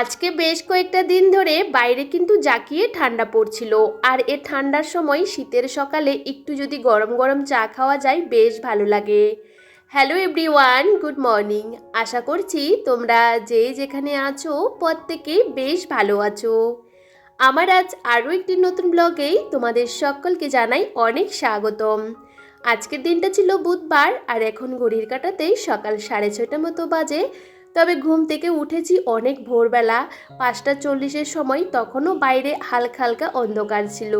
আজকে বেশ কয়েকটা দিন ধরে বাইরে কিন্তু জাকিয়ে ঠান্ডা পড়ছিল। আর এ ঠান্ডার সময় শীতের সকালে একটু যদি গরম গরম চা খাওয়া যায়, বেশ ভালো লাগে। হ্যালো এভরিওয়ান গুড মর্নিং আশা করছি তোমরা যে যেখানে আছো, প্রত্যেকেই বেশ ভালো আছো। আমার আজ আরও একটি নতুন ব্লগেই তোমাদের সকলকে জানাই অনেক স্বাগতম। আজকের দিনটা ছিল বুধবার, আর এখন ঘড়ির কাটাতেই সকাল সাড়ে ছয়টা মতো বাজে। তবে ঘুম থেকে উঠেছি অনেক ভোরবেলা। পাঁচটা চল্লিশের সময় তখনও বাইরে হালকা হালকা অন্ধকার ছিল।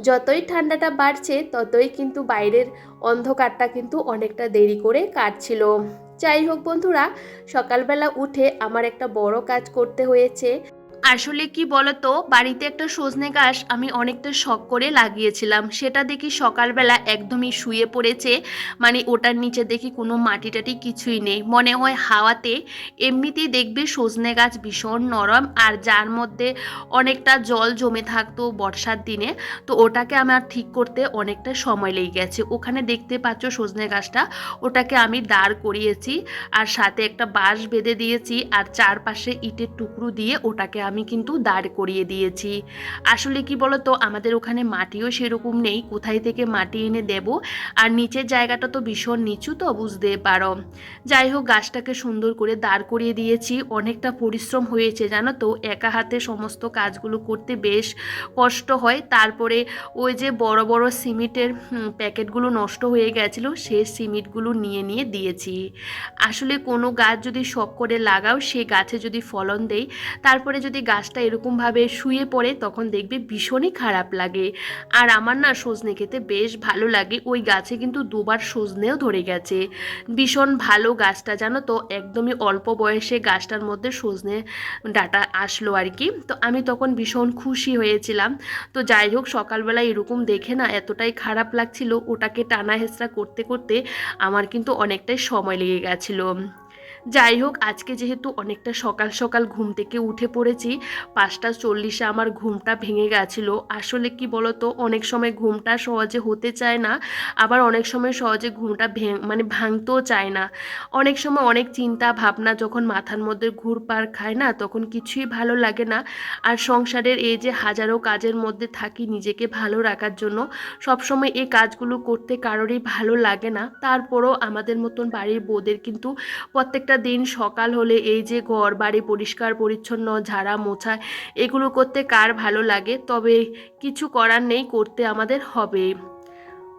যতই ঠান্ডাটা বাড়ছে, ততই কিন্তু বাইরের অন্ধকারটা কিন্তু অনেকটা দেরি করে কাটছিল। যাই হোক বন্ধুরা, সকালবেলা উঠে আমার একটা বড় কাজ করতে হয়েছে। আসলে কি বলতো, বাড়িতে একটা সজনে গাছ আমি অনেকটা শখ করে লাগিয়েছিলাম। সেটা দেখি সকালবেলা একদমই শুয়ে পড়েছে মানে ওটার নিচে দেখি কোনো মাটি টাটি কিছুই নেই। মনে হয় হাওয়াতে এমনিতেই দেখবে সজনে গাছ ভীষণ নরম, আর যার মধ্যে অনেকটা জল জমে থাকতো বর্ষার দিনে, তো ওটাকে আমার ঠিক করতে অনেকটা সময় লেগে গেছে। ওখানে দেখতে পাচ্ছ সজনে গাছটা, ওটাকে আমি দাঁড় করিয়েছি, আর সাথে একটা বাঁশ বেঁধে দিয়েছি, আর চারপাশে ইটের টুকরো দিয়ে ওটাকে আমি কিন্তু দাঁড় করিয়ে দিয়েছি। আসলে কি বলতো, আমাদের ওখানে মাটিও সেরকম নেই। কোথায় থেকে মাটি এনে দেব? আর নিচের জায়গাটা তো ভীষণ নিচু তো, বুঝতে পারো। যাই হোক, গাছটাকে সুন্দর করে দাঁড় করিয়ে দিয়েছি। অনেকটা পরিশ্রম হয়েছে, জানো তো? একা হাতে সমস্ত কাজগুলো করতে বেশ কষ্ট হয়। তারপরে ওই যে বড় বড় সিমেন্টের প্যাকেটগুলো নষ্ট হয়ে গেছিল সেই সিমেন্টগুলো নিয়ে নিয়ে দিয়েছি। আসলে কোনো গাছ যদি শখ করে লাগাও, সে গাছে যদি ফলন দেয় তারপরে যদি গাছটা এরকমভাবে শুয়ে পড়ে, তখন দেখবে ভীষণই খারাপ লাগে। আর আমার না সজনে খেতে বেশ ভালো লাগে। ওই গাছে কিন্তু দুবার সজনেও ধরে গেছে। ভীষণ ভালো গাছটা, জানো তো? একদমই অল্প বয়সে গাছটার মধ্যে সজনে ডাটা আসলো আর কি। তো আমি তখন ভীষণ খুশি হয়েছিলাম। তো যাই হোক, সকালবেলা এরকম দেখে না এতটাই খারাপ লাগছিল। ওটাকে টানা হেঁচড়া করতে করতে আমার কিন্তু অনেকটাই সময় লেগে গেছিল। যাই হোক, আজকে যেহেতু অনেকটা সকাল সকাল ঘুম থেকে উঠে পড়েছি, পাঁচটা চল্লিশে আমার ঘুমটা ভেঙে গেছিল। আসলে কি বলতো, অনেক সময় ঘুমটা সহজে হতে চায় না, আবার অনেক সময় সহজে ঘুমটা ভেঙ মানে ভাঙতেও চায় না। অনেক সময় অনেক চিন্তা ভাবনা যখন মাথার মধ্যে ঘুরপার খায় না, তখন কিছুই ভালো লাগে না। আর সংসারের এই যে হাজারো কাজের মধ্যে থাকি নিজেকে ভালো রাখার জন্য, সবসময় এই কাজগুলো করতে কারোরই ভালো লাগে না। তারপরও আমাদের মতন বাড়ির বউদের কিন্তু প্রত্যেকটা দিন সকাল হলে এই যে ঘর বাড়ি পরিষ্কার, পরিচ্ছন্ন, ঝাড়া, মোছা, এগুলো করতে কার ভালো লাগে? তবে কিছু করার নেই, করতে আমাদের হবে।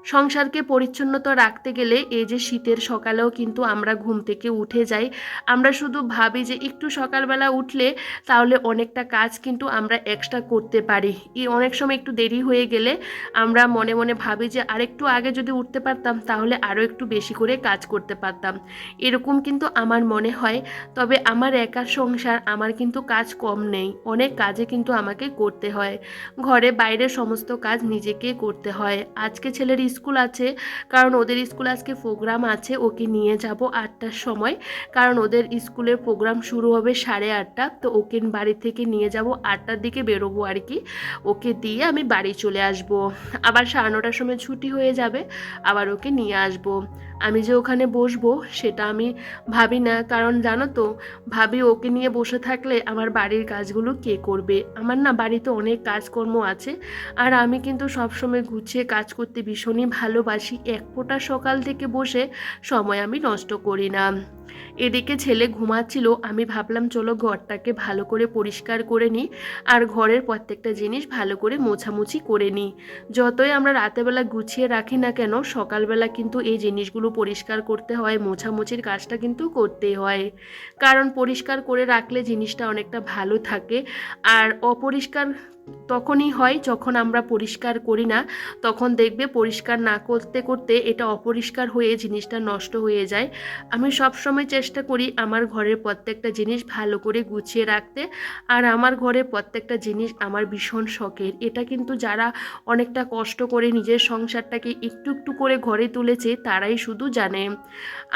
সংসারকে পরিচ্ছন্নতা রাখতে গেলে এই যে শীতের সকালেও কিন্তু আমরা ঘুম থেকে উঠে যাই। আমরা শুধু ভাবি যে একটু সকালবেলা উঠলে তাহলে অনেকটা কাজ কিন্তু আমরা এক্সট্রা করতে পারি। এই অনেক সময় একটু দেরি হয়ে গেলে আমরা মনে মনে ভাবি যে আরেকটু আগে যদি উঠতে পারতাম তাহলে আরও একটু বেশি করে কাজ করতে পারতাম। এরকম কিন্তু আমার মনে হয়। তবে আমার একার সংসার, আমার কিন্তু কাজ কম নেই। অনেক কাজে কিন্তু আমাকে করতে হয়। ঘরে বাইরে সমস্ত কাজ নিজেকে করতে হয়। আজকে ছেলের স্কুল আছে, কারণ ওদের স্কুল আজকে প্রোগ্রাম আছে, ওকে নিয়ে যাব আটটার সময়। কারণ ওদের স্কুলের প্রোগ্রাম শুরু হবে সাড়ে আটটা, তো ওকে বাড়ি থেকে নিয়ে যাব, আটটার দিকে বেরোবো আর কি। ওকে দিয়ে আমি বাড়ি চলে আসব। আবার সাড়ে নটার সময় ছুটি হয়ে যাবে, আবার ওকে নিয়ে আসব। আমি যে ওখানে বসবো, সেটা আমি ভাবি না। কারণ জানো তো, ভাবি ওকে নিয়ে বসে থাকলে আমার বাড়ির কাজগুলো কে করবে? আমার না বাড়িতে অনেক কাজকর্ম আছে, আর আমি কিন্তু সবসময় গুছিয়ে কাজ করতে ভীষণই ভালোবাসি এক ফোঁটা সকাল থেকে বসে সময় আমি নষ্ট করি না। এদিকে ছেলে ঘুমাচ্ছিল, আমি ভাবলাম, চলো ঘরটাকে ভালো করে পরিষ্কার করে নিই আর ঘরের প্রত্যেকটা জিনিস ভালো করে মোছামুছি করে নিই। যতই আমরা রাতেবেলা গুছিয়ে রাখি না কেন, সকালবেলা কিন্তু এই জিনিসগুলো পরিষ্কার করতে হয়, মোছামুছির কাজটা কিন্তু করতেই হয়। কারণ পরিষ্কার করে রাখলে জিনিসটা অনেকটা ভালো থাকে আর অপরিষ্কার তখনই হয় যখন আমরা পরিষ্কার করি না, তখন দেখবে পরিষ্কার না করতে করতে এটা অপরিষ্কার হয়ে জিনিসটা নষ্ট হয়ে যায়। আমি সব সময় চেষ্টা করি আমার ঘরের প্রত্যেকটা জিনিস ভালো করে গুছিয়ে রাখতে। আর আমার ঘরের প্রত্যেকটা জিনিস আমার ভীষণ শখের। এটা কিন্তু যারা অনেকটা কষ্ট করে নিজের সংসারটাকে একটু একটু করে ঘরে তুলেছে, তারাই শুধু জানে।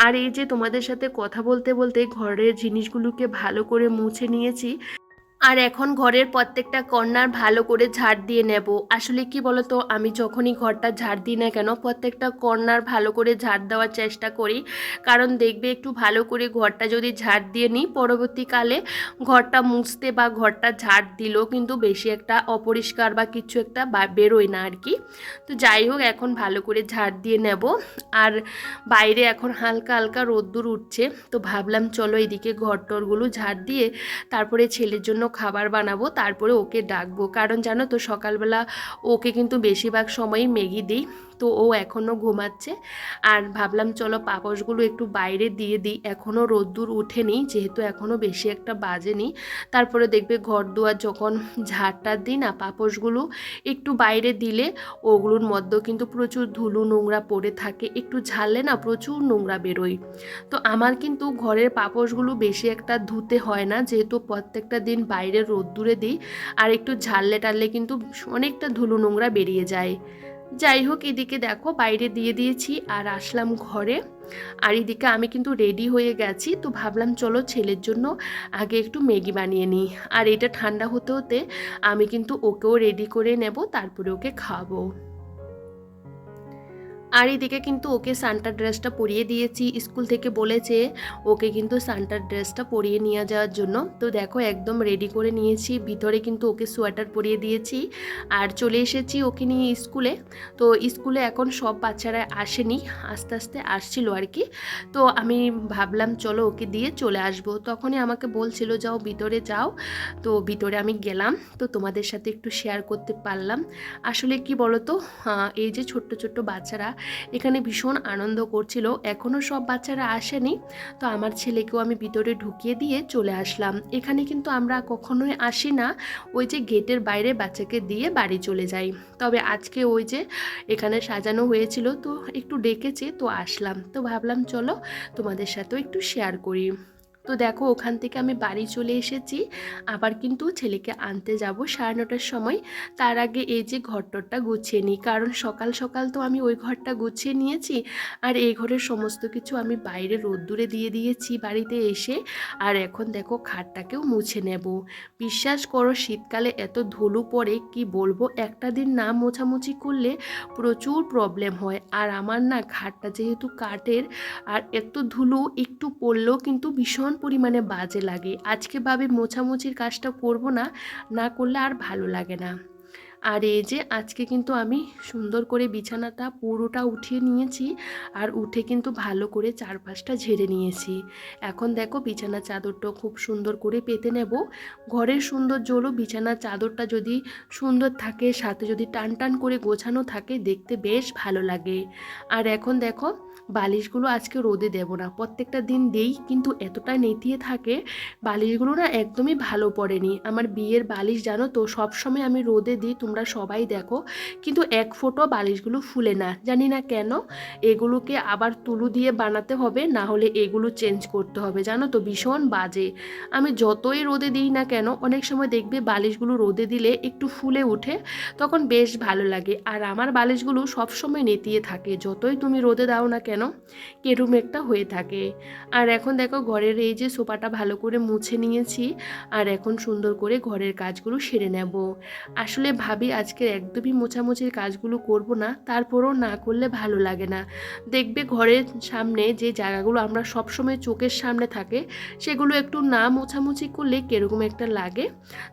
আর এই যে তোমাদের সাথে কথা বলতে বলতে ঘরের জিনিসগুলোকে ভালো করে মুছে নিয়েছি আর এখন ঘরের প্রত্যেকটা কর্নার ভালো করে ঝাড় দিয়ে নেব। আসলে কি বলতো, আমি যখনই ঘরটা ঝাড় দিই না কেন, প্রত্যেকটা কর্নার ভালো করে ঝাড় দেওয়ার চেষ্টা করি। কারণ দেখবে একটু ভালো করে ঘরটা যদি ঝাড় দিয়ে নিই, পরবর্তীকালে ঘরটা মুছতে বা ঘরটা ঝাড় দিলেও কিন্তু বেশি একটা অপরিষ্কার বা কিছু একটা বেরোয় না আর কি। তো যাই হোক, এখন ভালো করে ঝাড় দিয়ে নেব। আর বাইরে এখন হালকা হালকা রোদ্দুর উঠছে, তো ভাবলাম চলো এদিকে ঘর টরগুলো ঝাড় দিয়ে তারপরে ছেলের জন্য খাবার বানাবো, তারপরে ওকে ডাকবো। কারণ জানো তো সকালবেলা ওকে কিন্তু বেশিরভাগ সময়ই ম্যাগি দিই। তো ও এখনও ঘুমাচ্ছে। আর ভাবলাম চলো পাপসগুলো একটু বাইরে দিয়ে দিই। এখনও রোদ্দুর ওঠেনি, যেহেতু এখনও বেশি একটা বাজেনি। তারপরে দেখবে ঘর দুয়ার যখন ঝাড়টা দিই না, পাপসগুলো একটু বাইরে দিলে ওগুলোর মধ্যেও কিন্তু প্রচুর ধুলো নোংরা পড়ে থাকে। একটু ঝাড়লে না প্রচুর নোংরা বেরোয়। তো আমার কিন্তু ঘরের পাপোশগুলো বেশি একটা ধুতে হয় না, যেহেতু প্রত্যেকটা দিন বাইরে রোদ্দুরে দিই। আর একটু ঝাড়লে টাড়লে কিন্তু অনেকটা ধুলো নোংরা বেরিয়ে যায়। যাই হোক, এদিকে দেখো বাইরে দিয়ে দিয়েছি আর আসলাম ঘরে। আর এদিকে আমি কিন্তু রেডি হয়ে গেছি, তো ভাবলাম চলো ছেলের জন্য আগে একটু ম্যাগি বানিয়ে নিই। আর এটা ঠান্ডা হতে হতে আমি কিন্তু ওকেও রেডি করে নেব, তারপরে ওকে খাওয়াবো। আর এদিকে কিন্তু ওকে সান্টার ড্রেসটা পরিয়ে দিয়েছি। স্কুল থেকে বলেছে ওকে কিন্তু সান্টার ড্রেসটা পরিয়ে নিয়ে যাওয়ার জন্য। তো দেখো একদম রেডি করে নিয়েছি। ভিতরে কিন্তু ওকে সোয়েটার পরিয়ে দিয়েছি। আর চলে এসেছি ওকে নিয়ে স্কুলে। তো স্কুলে এখন সব বাচ্চারা আসেনি। আস্তে আস্তে আসছিল আর কি। তো আমি ভাবলাম, চলো ওকে দিয়ে চলে আসব। তখনই আমাকে বলছিল, যাও ভিতরে যাও। তো ভিতরে আমি গেলাম। তো তোমাদের সাথে একটু শেয়ার করতে পারলাম। আসলে কি বলতো? এই যে ছোট্ট ছোট্ট বাচ্চারা এখানে ভীষণ আনন্দ করছিল। এখনও সব বাচ্চারা আসেনি। তো আমার ছেলেকেও আমি ভিতরে ঢুকিয়ে দিয়ে চলে আসলাম। এখানে কিন্তু আমরা কখনোই আসি না। ওই যে গেটের বাইরে বাচ্চাকে দিয়ে বাড়ি চলে যাই। তবে আজকে ওই যে এখানে সাজানো হয়েছিল, তো একটু ডেকেছে, তো আসলাম। তো ভাবলাম, চলো তোমাদের সাথেও একটু শেয়ার করি। তো দেখো, ওখান থেকে আমি বাড়ি চলে এসেছি। আবার কিন্তু ছেলেকে আনতে যাব সাড়ে নটার সময়। তার আগে এই যে ঘরটরটা গুছিয়ে নিই। কারণ সকাল সকাল তো আমি ওই ঘরটা গুছিয়ে নিয়েছি। আর এই ঘরের সমস্ত কিছু আমি বাইরে রোদ্দুরে দিয়ে দিয়েছি বাড়িতে এসে। আর এখন দেখো, খাটটাকেও মুছে নেব। বিশ্বাস করো, শীতকালে এত ধুলো পড়ে, কি বলব? একটা দিন না মোছামুছি করলে প্রচুর প্রবলেম হয়। আর আমার না খাটটা যেহেতু কাঠের, আর এত ধুলো একটু পড়লেও কিন্তু ভীষণ পরিমাণে বাজে লাগে। আজকে ভাবে মোছামুছির কাজটা করব না না করলে আর ভালো লাগে না। আর এই যে আজকে কিন্তু আমি সুন্দর করে বিছানাটা পুরোটা উঠিয়ে নিয়েছি আর উঠে কিন্তু ভালো করে চারপাশটা ঝেড়ে নিয়েছি। এখন দেখো বিছানা চাদরটা খুব সুন্দর করে পেতে নেব। ঘরের সুন্দর হলো বিছানার চাদরটা যদি সুন্দর থাকে, সাথে যদি টান টান করে গোছানো থাকে, দেখতে বেশ ভালো লাগে। আর এখন দেখো বালিশগুলো আজকে রোদে দেব না। প্রত্যেকটা দিন দেই, কিন্তু এতটা নেতিয়ে থাকে, বালিশগুলো না একদমই ভালো পড়েনি। আমার বিয়ের বালিশ জানো তো, সবসময় আমি রোদে দিই, তোমরা সবাই দেখো। কিন্তু এক ফোটো বালিশগুলো ফুলে না, জানি না কেন। এগুলোকে আবার তুলু দিয়ে বানাতে হবে, না হলে এগুলো চেঞ্জ করতে হবে। জানো তো, ভীষণ বাজে। আমি যতই রোদে দিই না কেন, অনেক সময় দেখবে বালিশগুলো রোদে দিলে একটু ফুলে ওঠে, তখন বেশ ভালো লাগে। আর আমার বালিশগুলো সবসময় নেতিয়ে থাকে, যতই তুমি রোদে দাও না কেন কেরুম একটা হয়ে থাকে। আর এখন দেখো ঘরের এই যে সোফাটা ভালো করে মুছে নিয়েছি আর এখন সুন্দর করে ঘরের কাজগুলো সেরে নেব। আসলে ভাবি আজকে একদমই মোছামুছির কাজগুলো করব না, তারপরও না করলে ভালো লাগে না। দেখবে ঘরের সামনে যে জায়গাগুলো আমরা সবসময় চোখের সামনে থাকে, সেগুলো একটু না মোছামুছি করলে কীরকম একটা লাগে।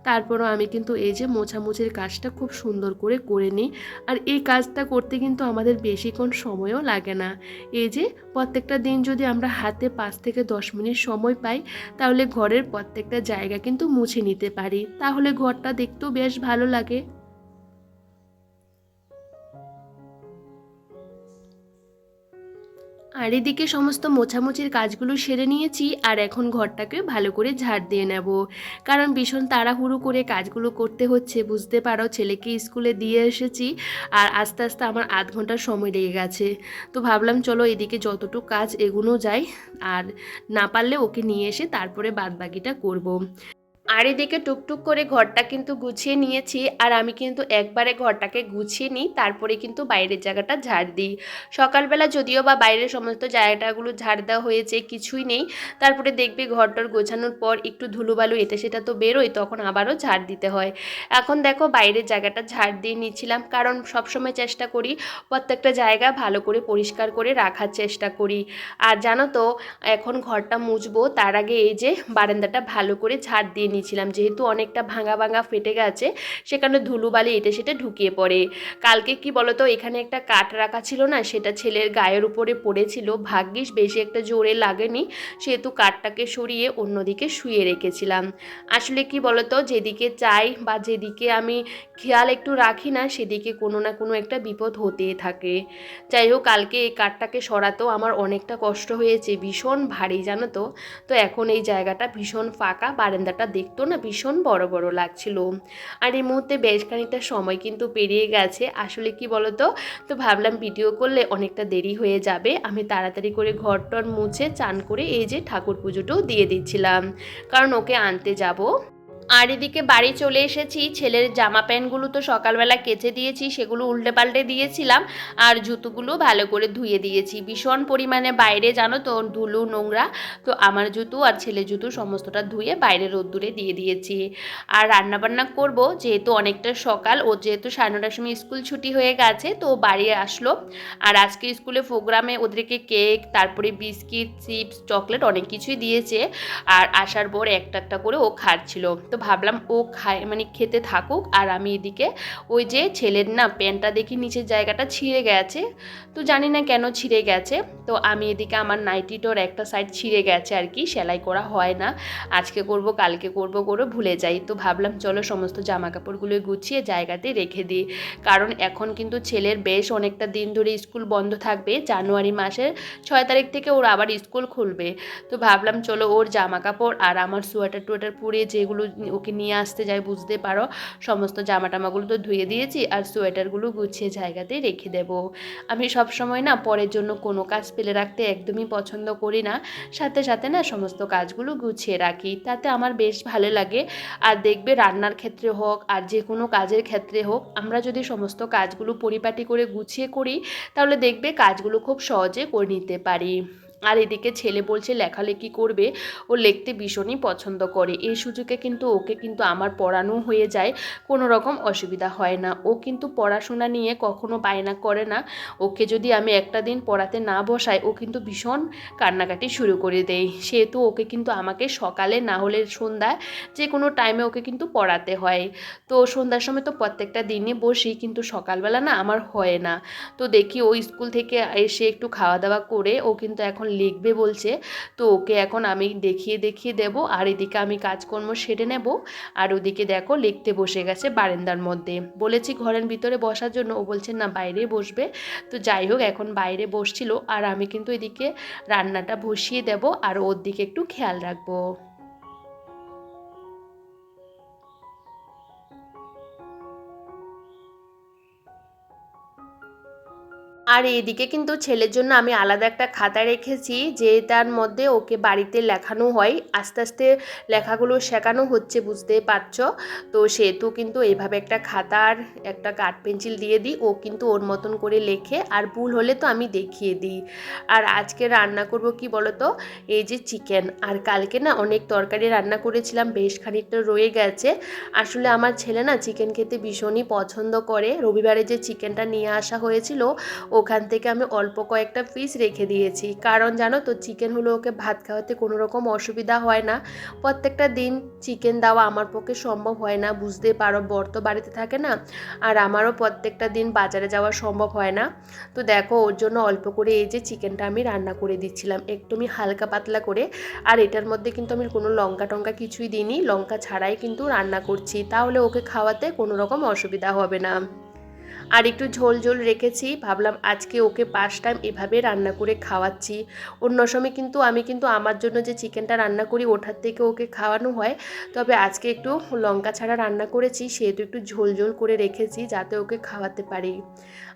তারপরও আমি কিন্তু এই যে মোছামুছির কাজটা খুব সুন্দর করে করে নিই। আর এই কাজটা করতে কিন্তু আমাদের বেশিক্ষণ সময়ও লাগে না। এই যে, প্রত্যেকটা দিন যদি আমরা হাতে পাঁচ থেকে দশ মিনিট সময় পাই, তাহলে ঘরের প্রত্যেকটা জায়গা কিন্তু মুছে নিতে পারি। তাহলে ঘরটা দেখতেও বেশ ভালো লাগে। আর এদিকে সমস্ত মোছামুছির কাজগুলো সেরে নিয়েছি আর এখন ঘরটাকে ভালো করে ঝাড় দিয়ে নেব। কারণ ভীষণ তাড়াহুড়ো করে কাজগুলো করতে হচ্ছে, বুঝতে পারো? ছেলেকে স্কুলে দিয়ে এসেছি আর আস্তে আস্তে আমার আধ ঘণ্টার সময় লেগে গেছে। তো ভাবলাম চলো এদিকে যতটুকু কাজ এগুলো যায়। আর না পারলে ওকে নিয়ে এসে তারপরে বাদবাকিটা করব। আর এদিকে টুকটুক করে ঘরটা কিন্তু গুছিয়ে নিয়েছি আর আমি কিন্তু একবারে ঘরটাকে গুছিয়ে নিই, তারপরে কিন্তু বাইরের জায়গাটা ঝাড় দিই। সকালবেলা যদিও বা বাইরের সমস্ত জায়গাটাগুলো ঝাড় দেওয়া হয়েছে, কিছুই নেই। তারপরে দেখবে ঘরটার গোছানোর পর একটু ধুলোবালু এটা সেটা তো বেরোয়, তখন আবারও ঝাড় দিতে হয়। এখন দেখো বাইরের জায়গাটা ঝাড় দিয়ে নিচ্ছিলাম, কারণ সবসময় চেষ্টা করি প্রত্যেকটা জায়গা ভালো করে পরিষ্কার করে রাখার চেষ্টা করি। আর জানো তো, এখন ঘরটা মুছবো, তার আগে এই যে বারান্দাটা ভালো করে ঝাড় দিয়ে নিয়েছিলাম। যেহেতু অনেকটা ভাঙা ভাঙা ফেটে গেছে সেখানে ধুলোবালি এটা সেটা ঢুকিয়ে পড়ে। কালকে কি বলতো, এখানে একটা কাঠ রাখা ছিল না, সেটা ছেলের গায়ের উপরে পড়েছিল। ভাগ্যিস বেশি একটা জোরে লাগেনি, সেহেতু কাঠটাকে সরিয়ে অন্যদিকে শুয়ে রেখেছিলাম। আসলে কি বলতো, যেদিকে চাই বা যেদিকে আমি খেয়াল একটু রাখি না, সেদিকে কোনো না কোনো একটা বিপদ হতে থাকে। যাই হোক, কালকে এই কাঠটাকে সরাতেও আমার অনেকটা কষ্ট হয়েছে, ভীষণ ভারী, জানো তো? তো এখন এই জায়গাটা ভীষণ ফাঁকা, বারান্দাটা দেখতো না ভীষণ বড় বড় লাগছিল। আর এই মুহূর্তে বেশ খানিকটা সময় কিন্তু পেরিয়ে গেছে। আসলে কি বলতো? তো ভাবলাম ভিডিও করলে অনেকটা দেরি হয়ে যাবে। আমি তাড়াতাড়ি করে ঘর টর মুছে চান করে এই যে ঠাকুর পুজোটাও দিয়ে দিচ্ছিলাম। কারণ ওকে আনতে যাব। আর এদিকে বাড়ি চলে এসেছি, ছেলের জামা প্যান্টগুলো তো সকালবেলা কেচে দিয়েছি, সেগুলো উল্টে পাল্টে দিয়েছিলাম, আর জুতোগুলো ভালো করে ধুয়ে দিয়েছি। ভীষণ পরিমাণে বাইরে জানো তো, ধুলো, নোংরা, তো আমার জুতো আর ছেলে জুতো সমস্তটা ধুয়ে বাইরে রোদ্দুরে দিয়ে দিয়েছি। আর রান্নাবান্না করব, যেহেতু অনেকটা সকাল, ও যেহেতু সাড়ে নটার সময় স্কুল ছুটি হয়ে গেছে, তো বাড়ি আসলো। আর আজকে স্কুলে প্রোগ্রামে ওদেরকে কেক, তারপরে বিস্কিট, চিপস, চকলেট অনেক কিছুই দিয়েছে, আর আসার পর একটা একটা করে ও খাচ্ছিল। তো ভাবলাম ও খায় মানে খেতে থাকুক আর আমি এদিকে ওই যে ছেলের না প্যান্টটা দেখি নিচের জায়গাটা ছিঁড়ে গেছে, তো জানি না কেন ছিঁড়ে গেছে, তো আমি এদিকে আমার নাইটিটোর একটা সাইড ছিঁড়ে গেছে আর কি, সেলাই করা হয় না, আজকে করব, কালকে করব, করে ভুলে যাই, তো ভাবলাম চলো সমস্ত জামা কাপড়গুলো গুছিয়ে জায়গাতে রেখে দিই, কারণ এখন কিন্তু ছেলের বেশ অনেকটা দিন ধরে স্কুল বন্ধ থাকবে, জানুয়ারি মাসের ছয় তারিখ থেকে ওর আবার স্কুল খুলবে, তো ভাবলাম চলো ওর জামা কাপড় আর আমার সোয়েটার টোয়েটার পরে যেগুলো ওকে নিয়ে আসতে যাই, বুঝতে পারো? সমস্ত জামা টামাগুলো তো ধুয়ে দিয়েছি আর সোয়েটারগুলো গুছিয়ে জায়গাতে রেখে দেব। আমি সব সময় না পরের জন্য কোনো কাজ ফেলে রাখতে একদমই পছন্দ করি না। সাথে সাথে না সমস্ত কাজগুলো গুছিয়ে রাখি, তাতে আমার বেশ ভালো লাগে। আর দেখবে রান্নার ক্ষেত্রে হোক আর যে কোনো কাজের ক্ষেত্রে হোক, আমরা যদি সমস্ত কাজগুলো পরিপাটি করে গুছিয়ে করি, তাহলে দেখবে কাজগুলো খুব সহজে করে নিতে পারি। আর এদিকে ছেলে বলছে লেখালেখি করবে। ও লিখতে ভীষণই পছন্দ করে। এই সুযোগে কিন্তু ওকে কিন্তু আমার পড়ানো হয়ে যায়। কোনো রকম অসুবিধা হয় না। ও কিন্তু পড়াশোনা নিয়ে কখনো বায়না করে না। ওকে যদি আমি একটা দিন পড়াতে না বসাই, ও কিন্তু ভীষণ কান্নাকাটি শুরু করে দেয়। সেহেতু ওকে কিন্তু আমাকে সকালে না হলে সন্ধ্যায় যে কোনো টাইমে ওকে কিন্তু পড়াতে হয়। তো সন্ধ্যার সময় তো প্রত্যেকটা দিনই বসি, কিন্তু সকালবেলা না আমার হয় না। তো দেখি ও স্কুল থেকে এসে একটু খাওয়া দাওয়া করে ও কিন্তু এখন লিখবে বলছে, তো ওকে এখন আমি দেখিয়ে দেখিয়ে দেব, আর এদিকে আমি কাজকর্ম সেরে নেব, আর ওদিকে দেখো লিখতে বসে গেছে বারান্দার মধ্যে। বলেছি ঘরের ভিতরে বসার জন্য, ও বলছে না বাইরে বসবে। তো যাই হোক, এখন বাইরে বসছিল, আর আমি কিন্তু এদিকে রান্নাটা বসিয়ে দেব, আর ওর দিকে একটু খেয়াল রাখব। আর এদিকে কিন্তু ছেলের জন্য আমি আলাদা একটা খাতা রেখেছি, যে তার মধ্যে ওকে বাড়িতে লেখানো হয়। আস্তে আস্তে লেখাগুলো শেখানো হচ্ছে, বুঝতে পারছ? তো সেহেতু কিন্তু এইভাবে একটা খাতার একটা কাঠ পেন্সিল দিয়ে দিই, ও কিন্তু ওর মতন করে লেখে। আর ভুল হলে তো আমি দেখিয়ে দিই। আর আজকে রান্না করব কি বলো তো এই যে চিকেন। আর কালকে না অনেক তরকারি রান্না করেছিলাম, বেশ খানিকটা রয়ে গেছে। আসলে আমার ছেলে না চিকেন খেতে ভীষণই পছন্দ করে। রবিবারে যে চিকেনটা নিয়ে আসা হয়েছিল ওখান থেকে আমি অল্প কয়েকটা পিস রেখে দিয়েছি। কারণ জানো তো চিকেন হলো ওকে ভাত খাওয়াতে কোনো রকম অসুবিধা হয় না। প্রত্যেকটা দিন চিকেন দেওয়া আমার পক্ষে সম্ভব হয় না, বুঝতে পারো, বর তো বাড়িতে থাকে না, আর আমারও প্রত্যেকটা দিন বাজারে যাওয়া সম্ভব হয় না। তো দেখো, ওর জন্য অল্প করে এই যে চিকেনটা আমি রান্না করে দিচ্ছিলাম একদমই হালকা পাতলা করে। আর এটার মধ্যে কিন্তু আমি কোনো লঙ্কা টঙ্কা কিছুই দিইনি, লঙ্কা ছাড়াই কিন্তু রান্না করছি, তাহলে ওকে খাওয়াতে কোনো রকম অসুবিধা হবে না। আর একটু ঝোল ঝোল রেখেছি। ভাবলাম আজকে ওকে পাঁচ টাইম এভাবে রান্না করে খাওয়াচ্ছি। অন্য সময় কিন্তু আমি কিন্তু আমার জন্য যে চিকেনটা রান্না করি, ওঠার থেকে ওকে খাওয়ানো হয়। তবে আজকে একটু লঙ্কা ছাড়া রান্না করেছি, সেহেতু একটু ঝোল ঝোল করে রেখেছি, যাতে ওকে খাওয়াতে পারি।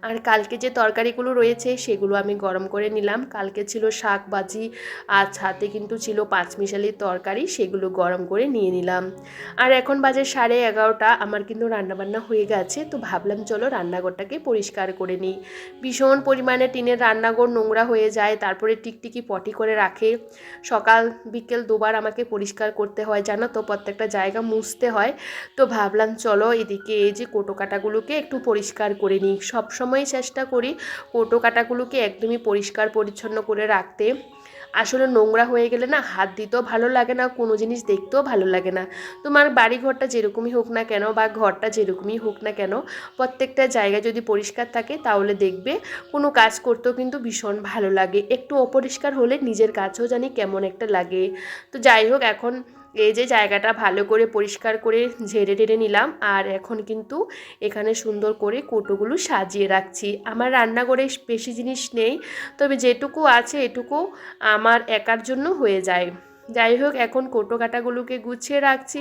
আর কালকে যে তরকারিগুলো রয়েছে সেগুলো আমি গরম করে নিলাম। কালকে ছিল শাক ভাজি আর সাথে কিন্তু ছিল পাঁচমিশালির তরকারি, সেগুলো গরম করে নিয়ে নিলাম। আর এখন বাজে সাড়ে এগারোটা, আমার কিন্তু রান্নাবান্না হয়ে গেছে, তো ভাবলাম চলো রান্নাঘরটাকে পরিষ্কার করে নিই। ভীষণ পরিমাণে টিনের রান্নাঘর নোংরা হয়ে যায়, তারপরে টিকটিকি পটি করে রাখে। সকাল, বিকেল দুবার আমাকে পরিষ্কার করতে হয়, জানো তো? প্রত্যেকটা জায়গা মুছতে হয়। তো ভাবলাম চলো এদিকে এই যে কোটো কাটাগুলোকে একটু পরিষ্কার করে নিই। সবসময় চেষ্টা করি কোটো কাটাগুলোকে একদমই পরিষ্কার, পরিচ্ছন্ন করে রাখতে। আসলে নোংরা হয়ে গেলে না হাত দিতেও ভালো লাগে না, কোনো জিনিস দেখতেও ভালো লাগে না। তোমার বাড়ি ঘরটা যেরকমই হোক না কেন বা ঘরটা যেরকমই হোক না কেন, প্রত্যেকটা জায়গা যদি পরিষ্কার থাকে তাহলে দেখবে কোনো কাজ করতেও কিন্তু ভীষণ ভালো লাগে। একটু অপরিষ্কার হলে নিজের কাছেও জানি কেমন একটা লাগে। তো যাই হোক, এখন এই যে জায়গাটা ভালো করে পরিষ্কার করে ঝেড়ে টেড়ে নিলাম আর এখন কিন্তু এখানে সুন্দর করে কোটোগুলো সাজিয়ে রাখছি। আমার রান্নাঘরে বেশি জিনিস নেই, তবে যেটুকু আছে এটুকু আমার একার জন্য হয়ে যায়। যাই হোক, এখন কোটো কাটাগুলোকে গুছিয়ে রাখছি।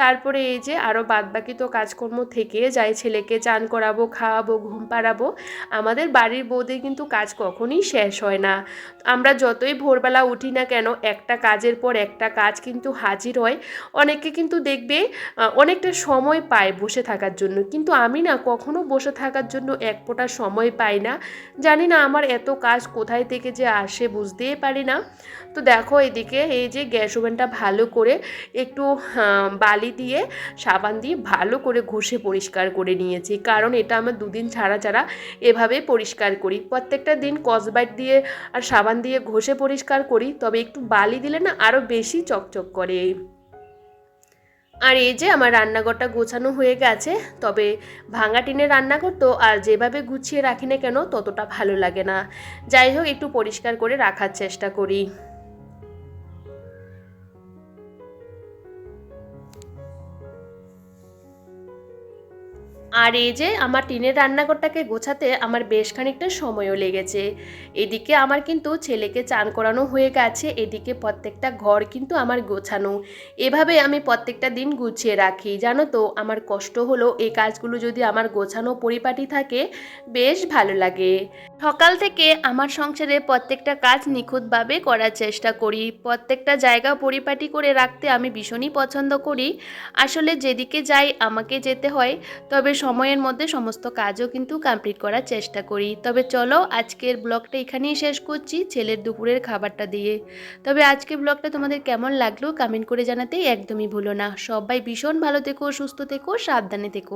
তারপরে এই যে আরও বাদবাকি তো কাজকর্ম থেকে যাই, ছেলেকে চান করাবো, খাওয়াবো, ঘুম পাড়াবো। আমাদের বাড়ির বউদের কিন্তু কাজ কখনই শেষ হয় না। আমরা যতই ভোরবেলা উঠি না কেন, একটা কাজের পর একটা কাজ কিন্তু হাজির হয়। অনেকে কিন্তু দেখবে অনেকটা সময় পায় বসে থাকার জন্য। কিন্তু আমি না কখনো বসে থাকার জন্য এক ফোঁটা সময় পাই না। জানি না আমার এত কাজ কোথায় থেকে যে আসে বুঝতেই পারি না। তো দেখো এদিকে, এই যে গ্যাস ওভেনটা ভালো করে একটু বালি দিয়ে, সাবান দিয়ে ভালো করে ঘষে পরিষ্কার করে নিয়েছি। কারণ এটা আমার দুদিন ছাড়া ছাড়া এভাবে পরিষ্কার করি। প্রত্যেকটা দিন কসবাইট দিয়ে আর সাবান দিয়ে ঘষে পরিষ্কার করি, তবে একটু বালি দিলে না আরও বেশি চকচক করে। আর এই যে আমার রান্নাঘরটা গোছানো হয়ে গেছে, তবে ভাঙা টিনের রান্নাঘর তো আর যেভাবে গুছিয়ে রাখি না কেন, ততটা ভালো লাগে না। যাই হোক, একটু পরিষ্কার করে রাখার চেষ্টা করি। আর এই যে আমার টিনের রান্নাঘরটাকে গোছাতে আমার বেশ খানিকটা সময়ও লেগেছে। এদিকে আমার কিন্তু ছেলেকে চান করানো হয়ে গেছে, এদিকে প্রত্যেকটা ঘর কিন্তু আমার গোছানো। এভাবে আমি প্রত্যেকটা দিন গুছিয়ে রাখি, জানো তো? আমার কষ্ট হলো এই কাজগুলো যদি আমার গোছানো পরিপাটি থাকে, বেশ ভালো লাগে। সকাল থেকে আমার সংসারে প্রত্যেকটা কাজ নিখুঁতভাবে করার চেষ্টা করি। প্রত্যেকটা জায়গা পরিপাটি করে রাখতে আমি ভীষণই পছন্দ করি। আসলে যেদিকে যাই, আমাকে যেতে হয়, তবে সময়ের মধ্যে সমস্ত কাজও কিন্তু কমপ্লিট করার চেষ্টা করি। তবে চলো, আজকের ব্লগটা এখানেই শেষ করছি, ছেলের দুপুরের খাবারটা দিয়ে। তবে আজকের ব্লগটা তোমাদের কেমন লাগল কমেন্ট করে জানাতে একদমই ভুলো না। সবাই ভীষণ ভালো থেকো, সুস্থ থেকো, সাবধানে থেকো।